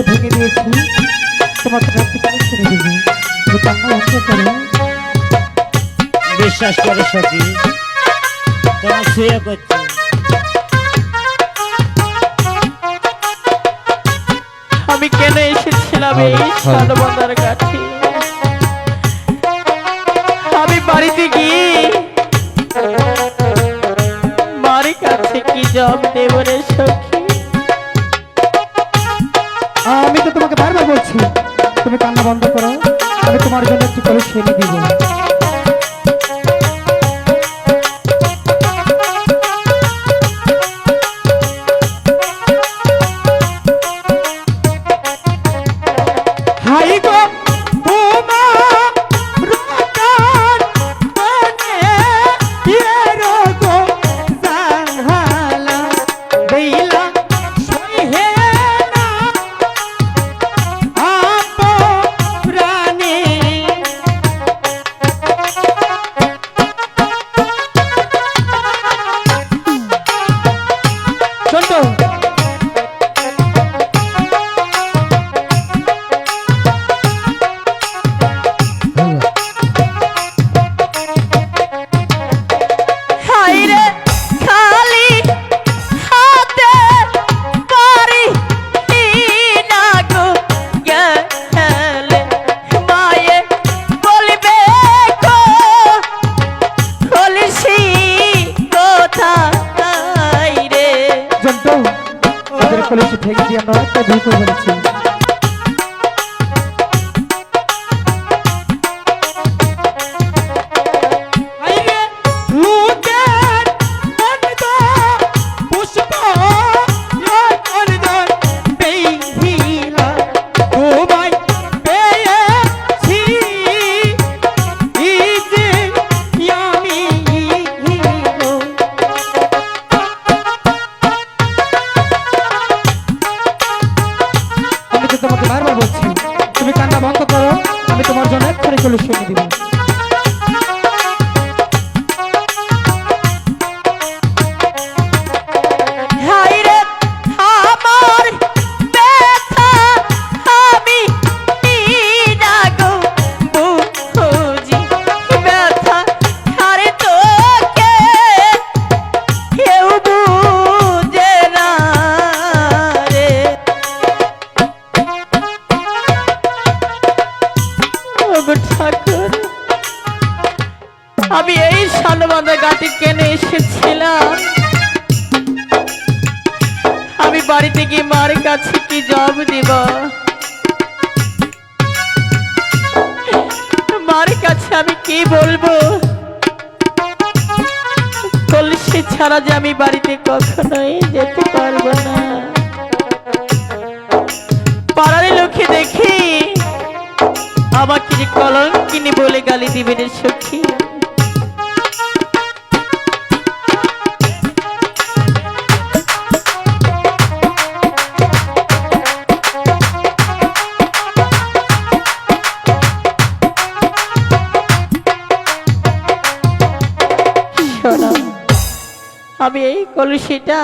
কলসি ভেঙে দিয়েছি। তোমার কলসি ছেড়ে দিব বিশ্বাস করে সখী তোমার শুয়ে করছি আমি কেন এসেছিলাম এই। সালবন্দার কাছে? আমি বাড়িতে গিয়ে মারি কাছে কি জব দেব রে সখী? তোমাকে বারবার চন্দ্র ভেঙে দিয়ে আমরা একটা ফেলেছি? এক্ষুনি দিব। ঠাকুর। আমি এই সালবান্ধা গাটি কেনে এসেছিলাম। আমি বাড়িতে গিয়ে মার কাছে কি জব দিব? মার কাছে আমি কি বলব? কলসি ছাড়া যে আমি বাড়িতে কখনোই যেতে পারব বলে গালি দিবে রে সখী আমি এই কলসিটা